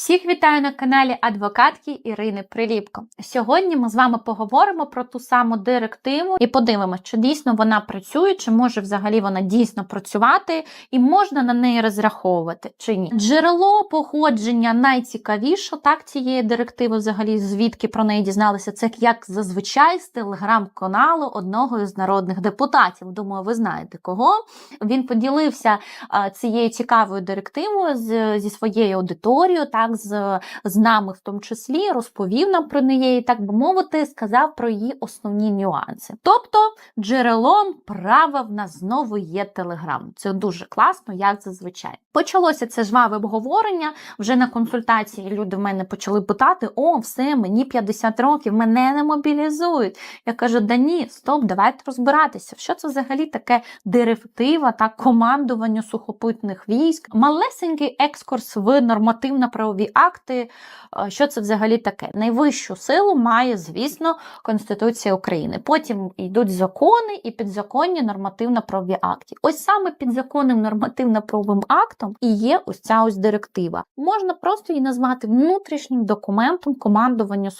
Всіх вітаю на каналі адвокатки Ірини Приліпко. Сьогодні ми з вами поговоримо про ту саму директиву і подивимося, чи дійсно вона працює, чи може взагалі вона дійсно працювати, і можна на неї розраховувати чи ні. Джерело походження найцікавіше так цієї директиви, взагалі, звідки про неї дізналися, це як зазвичай з телеграм-каналу одного із народних депутатів. Думаю, ви знаєте кого. Він поділився цією цікавою директивою зі своєю аудиторією, так з, з нами в тому числі, розповів нам про неї, так би мовити, сказав про її основні нюанси. Тобто, джерелом права в нас знову є Телеграм. Це дуже класно, як зазвичай. Почалося це жваве обговорення. Вже на консультації люди в мене почали питати: о, все, мені 50 років, мене не мобілізують. Я кажу, да ні, стоп, давайте розбиратися. Що це взагалі таке директива та командування сухопутних військ? Малесенький екскурс в нормативно-правові акти. Е, Що це взагалі таке? Найвищу силу має, звісно, Конституція України. Потім йдуть закони і підзаконні нормативно-правові акти. Ось саме підзаконним нормативно-правовим актом і є ось ця ось директива. Можна просто її назвати внутрішнім документом командування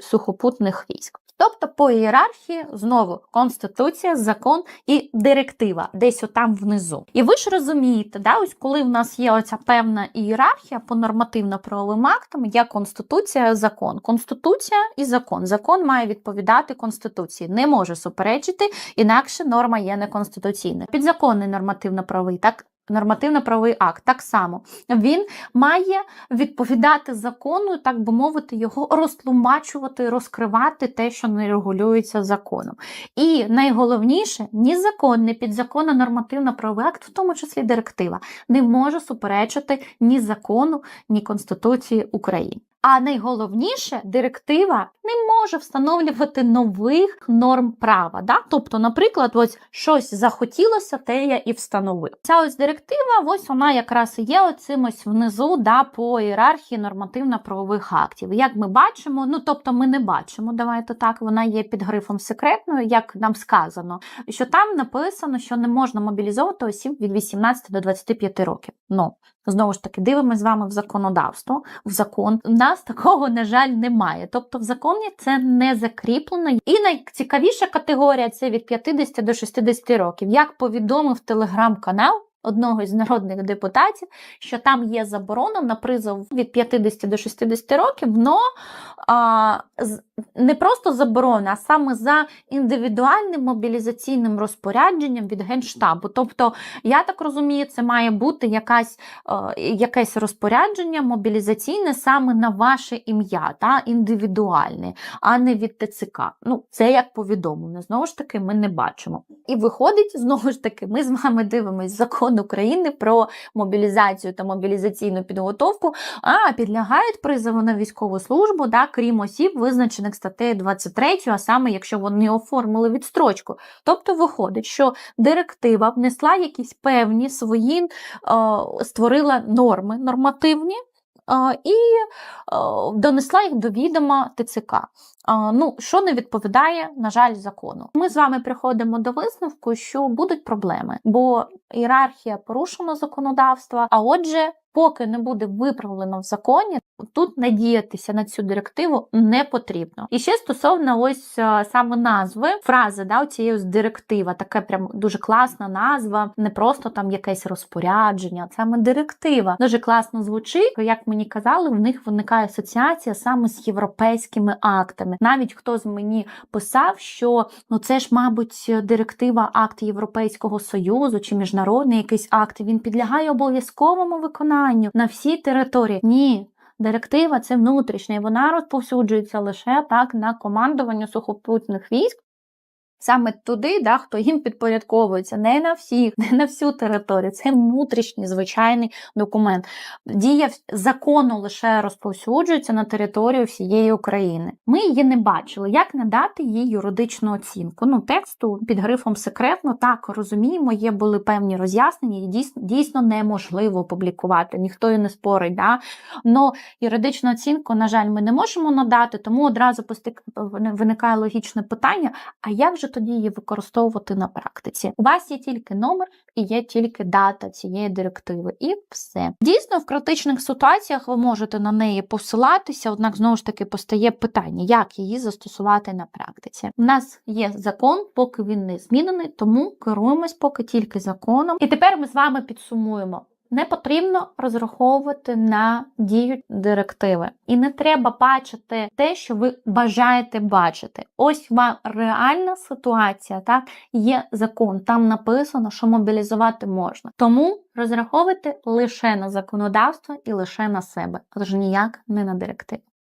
сухопутних військ. Тобто по ієрархії знову конституція, закон і директива, десь отам внизу. І ви ж розумієте, да, ось коли в нас є оця певна ієрархія по нормативно-правовим актам, є конституція, закон. Конституція і закон. Закон має відповідати конституції, не може суперечити, інакше норма є неконституційна. Підзаконний нормативно-правовий так. Нормативно-правовий акт так само він має відповідати закону, так би мовити, його розтлумачувати, розкривати те, що не регулюється законом. І найголовніше, ні закон, ні підзаконна нормативно-правовий акт, в тому числі директива, не може суперечити ні закону, ні Конституції України. А найголовніше, директива не може встановлювати нових норм права. Да? Тобто, наприклад, ось щось захотілося, те я і встановив. Ця ось директива, ось вона якраз і є оцим ось внизу да, по ієрархії нормативно-правових актів. Як ми бачимо, ну тобто ми не бачимо, давайте так, вона є під грифом секретною, як нам сказано, що там написано, що не можна мобілізовувати осіб від 18 до 25 років. Ну, Знову ж таки, дивимося з вами в законодавство, в закон. У нас такого, на жаль, немає. Тобто в законі це не закріплено. І найцікавіша категорія це від 50 до 60 років. Як повідомив телеграм-канал одного із народних депутатів, що там є заборона на призов від 50 до 60 років, но а, не просто заборона, а саме за індивідуальним мобілізаційним розпорядженням від Генштабу. Тобто, я так розумію, це має бути якась, е, якесь розпорядження мобілізаційне саме на ваше ім'я, та, індивідуальне, а не від ТЦК. Ну, це як повідомлено. Знову ж таки, ми не бачимо. І виходить, знову ж таки, ми з вами дивимось закон України про мобілізацію та мобілізаційну підготовку, а підлягають призову на військову службу, да, крім осіб, визначених статтею 23, а саме якщо вони оформили відстрочку. Тобто виходить, що директива внесла якісь певні свої, е, створила норми нормативні. І е, донесла їх до відома ТЦК. Ну, що не відповідає, на жаль, закону. Ми з вами приходимо до висновку, що будуть проблеми, бо ієрархія порушена законодавства. А отже, поки не буде виправлено в законі, тут надіятися на цю директиву не потрібно. І ще стосовно ось саме назви фрази, да, цієї директива, така прям дуже класна назва, не просто там якесь розпорядження, саме директива. Дуже класно звучить. Як мені казали, в них виникає асоціація саме з європейськими актами. Навіть хтось мені писав, що ну це ж, мабуть, директива акт Європейського Союзу чи міжнародний якийсь акт. Він підлягає обов'язковому виконанню на всій території. Ні. Директива це внутрішня, і вона розповсюджується лише так на командування сухопутних військ. Саме туди, да, хто їм підпорядковується, не на всіх, не на всю територію. Це внутрішній звичайний документ. Дія закону лише розповсюджується на територію всієї України. Ми її не бачили. Як надати їй юридичну оцінку? Ну, тексту під грифом секретно, так розуміємо, є були певні роз'яснення, і дійсно, дійсно неможливо опублікувати, ніхто і не спорить. Да? Но юридичну оцінку, на жаль, ми не можемо надати, тому одразу виникає логічне питання: а як же же тоді її використовувати на практиці? У вас є тільки номер і є тільки дата цієї директиви, і все. Дійсно, в критичних ситуаціях ви можете на неї посилатися, однак знову ж таки постає питання, як її застосувати на практиці. У нас є закон, поки він не змінений, тому керуємось поки тільки законом. І тепер ми з вами підсумуємо. Не потрібно розраховувати на дію директиви, і не треба бачити те, що ви бажаєте бачити. Ось вам реальна ситуація. Так є закон, там написано, що мобілізувати можна. Тому розраховуйте лише на законодавство і лише на себе, тож ніяк не на директиву.